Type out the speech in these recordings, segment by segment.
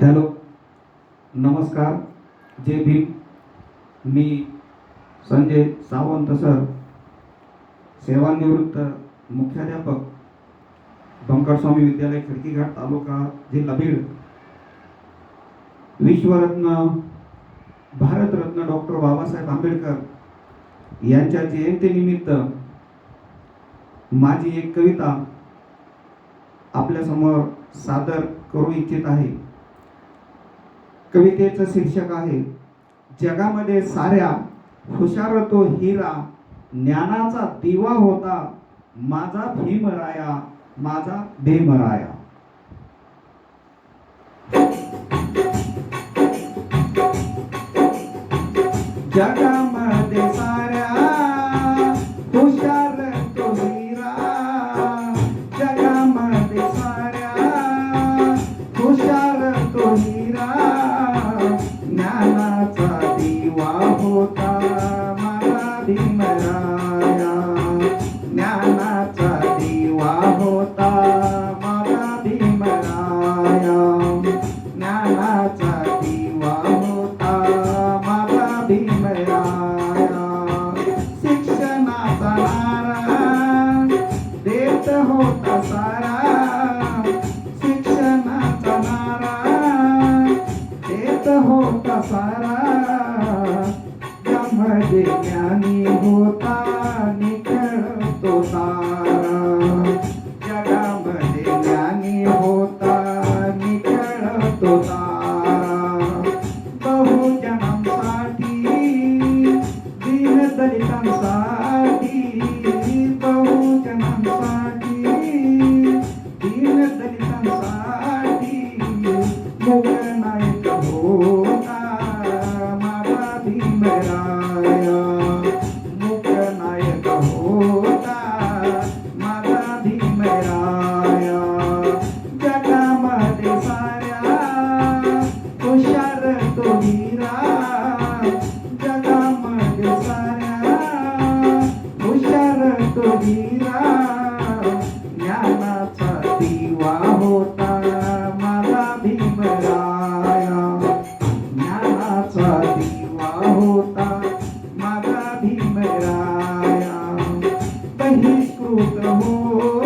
Hello नमस्कार. जे भीम. मी संजय सावंत सर सेवानिवृत्त मुख्याध्यापक बंकरस्वामी विद्यालय खिडकीघाट तालुका जिल्हा बीड. विश्वरत्न भारतरत्न डॉक्टर बाबासाहेब आंबेडकर यांच्या जयंतीनिमित्त माझी एक कविता आपल्यासमोर सादर करू इच्छित आहे. कवितेचं शीर्षक आहे जगामध्ये साऱ्या हुशार तो हिरा ज्ञानाचा दिवा होता माझा भीमराया माझा भीमराया जगामध्ये साऱ्या शिक्षणाचा नारा देत सारा. शिक्षणाचा नारा देत होता सारा. Yeah. Oh.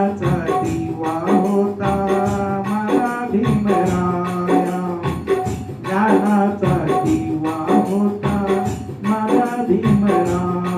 दिवा होता मला भीमराया. ज्ञानाचा दिवा होता मला भीमराया.